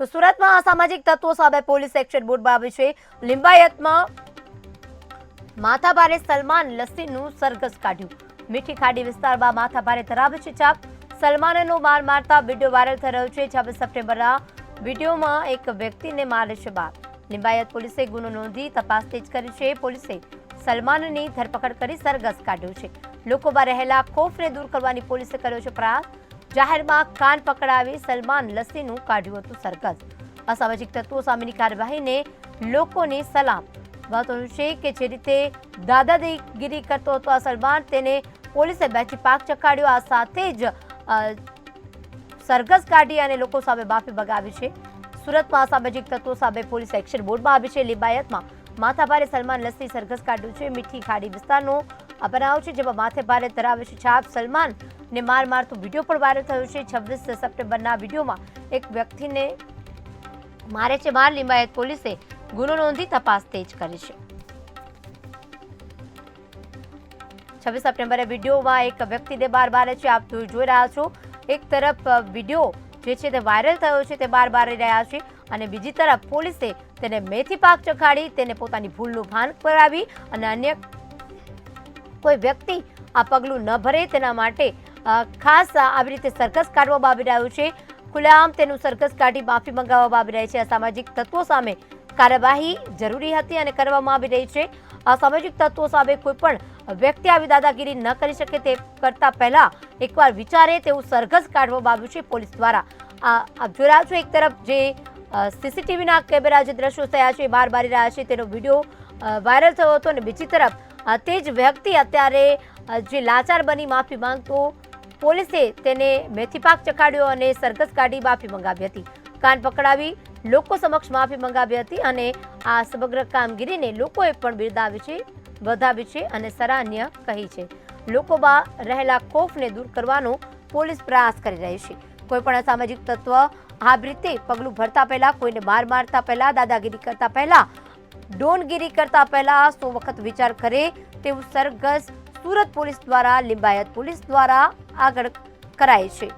તો સુરતમાં અસામાજિક તત્વો સામે પોલીસ એક્શન બોર્ડ છે. લિંબાયતમાં માથાભારે સલમાન લસ્સીનું સરઘસ કાઢ્યું. મીઠી ખાડી વિસ્તારમાં માથાભારે ધરાવે છે ચાપ. સલમાનનો માર મારતા વીડિયો વાયરલ થઈ રહ્યો છે. છવ્વીસ સપ્ટેમ્બરના વિડીયોમાં એક વ્યક્તિને મારે છે બાર લિંબાયત પોલીસે ગુનો નોંધી તપાસ તેજ કરી છે. પોલીસે સલમાનની ધરપકડ કરી સરઘસ કાઢ્યો છે. લોકોમાં રહેલા ખોફને દૂર કરવાની પોલીસે કર્યો છે પ્રયાસ. જાહેરમાં કાન પકડાવી સલમાન લસ્સીનું કાઢ્યું હતું સરઘસ. અસામાજિક તત્વો સામેની કાર્યવાહીને લોકોની સલામ. મહત્વનું છે કે જે રીતે દાદાગીરી કરતો હતો આ સલમાન, તેને પોલીસે બેચી પાક ચકાડ્યો. આ સાથે જ સરઘસ કાઢી અને લોકો સામે માફી મગાવી છે. સુરતમાં અસામાજિક તત્વો સામે પોલીસ એક્શન બોર્ડમાં આવી છે. લિબાયતમાં માથાભારે સલમાન લસ્સી સરઘસ કાઢ્યું છે. મીઠી ખાડી વિસ્તારનો આ બનાવ છે, જેમાં માથે ભારે ધરાવે છે છાપ. સલમાન ને માર મારતો વીડિયો પણ વાયરલ થયો છે. છવ્વીસ સપ્ટેમ્બરના વિડીયોમાં એક વ્યક્તિને મારે છે માર, લિંબાયત પોલીસે ગુનો નોંધી તપાસ તેજ કરી છે. છવ્વીસ સપ્ટેમ્બરે વિડીયોમાં એક વ્યક્તિને બાર બારે છે. આપ જોઈ રહ્યા છો, એક તરફ વીડિયો જે છે તે વાયરલ થયો છે, તે બાર બારી રહ્યા છે અને બીજી તરફ પોલીસે તેને મેથી પાક ચખાડી, તેને પોતાની ભૂલનું ભાન કરાવી અને અન્ય કોઈ વ્યક્તિ આ પગલું ન ભરે તેના માટે ખાસ આવી રીતે સરઘસ કાઢવામાં આવી રહ્યું છે. ખુલ્લેઆમ તેનું સરઘસ કાઢી માફી મંગાવવામાં આવી રહી છે. આ સામાજિક તત્વો સામે કાર્યવાહી જરૂરી હતી અને કરવામાં આવી રહી છે. આ સામાજિક તત્વો સામે કોઈ પણ વ્યક્તિ આવી દાદાગીરી ન કરી શકે તે કરતા પહેલા એકવાર વિચારે તેવું સરઘસ કાઢવામાં આવ્યું છે પોલીસ દ્વારા. આ, આપ જોઈ રહ્યા છો એક તરફ જે સીસીટીવીના કેમેરા જે દ્રશ્યો થયા છે બાર બારી રહ્યા છે, તેનો વીડિયો વાયરલ થયો હતો અને બીજી તરફ તે જ વ્યક્તિ અત્યારે જે લાચાર બની માફી માંગતો, પોલીસે તેને મેથી પાક ચખાડ્યો અને સરઘસ કાઢી માફી મંગાવી હતી. કાન પકડાવી લોકો સમક્ષ માફી મંગાવી હતી અને આ સમગ્ર કામગીરીને લોકોએ પણ બિરદાવી છે, વધાવી છે અને સરાહનીય કહી છે. લોકોમાં રહેલા ખોફને દૂર કરવાનો પોલીસ પ્રયાસ કરી રહી છે. કોઈ પણ અસામાજિક તત્વ આ રીતે પગલું ભરતા પહેલા, કોઈને માર મારતા પહેલા, દાદાગીરી કરતા પહેલા ડોનગીરી કરતા પહેલા સો વખત વિચાર કરે તેવું સરઘસ સુરત પોલીસ દ્વારા, લિંબાયત પોલીસ દ્વારા આગળ કરાય છે.